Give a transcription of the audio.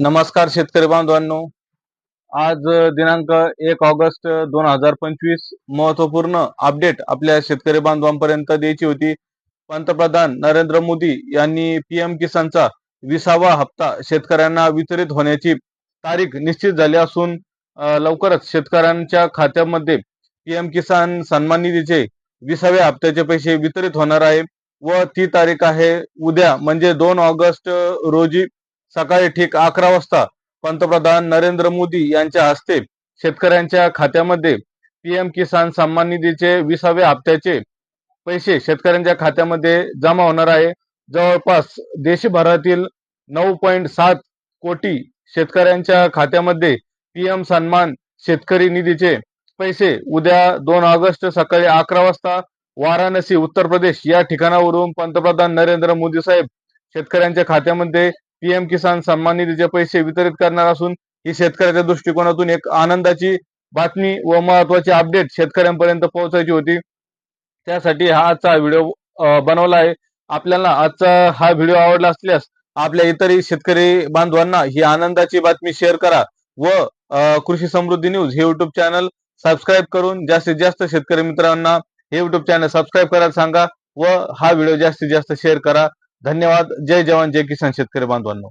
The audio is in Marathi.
नमस्कार शेतकरी बांधवांनो. आज दिनांक एक ऑगस्ट दोन हजार पंचवीस. महत्त्वपूर्ण अपडेट आपल्या शेतकरी बांधवांपर्यंत द्यायची होती. पंतप्रधान नरेंद्र मोदी यांनी पीएम किसानचा विसावा हप्ता शेतकऱ्यांना वितरित होण्याची तारीख निश्चित झाली असून लवकरच शेतकऱ्यांच्या खात्यामध्ये पीएम किसान सन्मान निधीचे विसाव्या हप्त्याचे पैसे वितरित होणार आहे व ती तारीख आहे उद्या म्हणजे दोन ऑगस्ट रोजी. सकाळी ठीक अकरा वाजता पंतप्रधान नरेंद्र मोदी यांच्या हस्ते शेतकऱ्यांच्या खात्यामध्ये पीएम किसान सन्मान निधीचे विसाव्या हप्त्याचे पैसे शेतकऱ्यांच्या खात्यामध्ये जमा होणार आहे. जवळपास देशभरातील नऊ पॉईंट सात कोटी शेतकऱ्यांच्या खात्यामध्ये पीएम सन्मान शेतकरी निधीचे पैसे उद्या दोन ऑगस्ट सकाळी अकरा वाजता वाराणसी उत्तर प्रदेश या ठिकाणावरून पंतप्रधान नरेंद्र मोदी साहेब शेतकऱ्यांच्या खात्यामध्ये पीएम किसान सन्मान निधीचे पैसे वितरित करणार असून ही शेतकऱ्याच्या दृष्टिकोनातून एक आनंदाची बातमी व महत्वाची अपडेट शेतकऱ्यांपर्यंत पोहोचायची होती. त्यासाठी हा आजचा व्हिडिओ बनवला आहे. आपल्याला आजचा हा व्हिडिओ आवडला असल्यास आपल्या इतरही शेतकरी बांधवांना ही आनंदाची बातमी शेअर करा व कृषी समृद्धी न्यूज हे युट्यूब चॅनल सबस्क्राईब करून जास्तीत जास्त शेतकरी मित्रांना हे युट्यूब चॅनल सबस्क्राईब करायला सांगा व हा व्हिडिओ जास्तीत जास्त शेअर करा. धन्यवाद. जय जवान जय किसान शेतकरी बांधवांनो.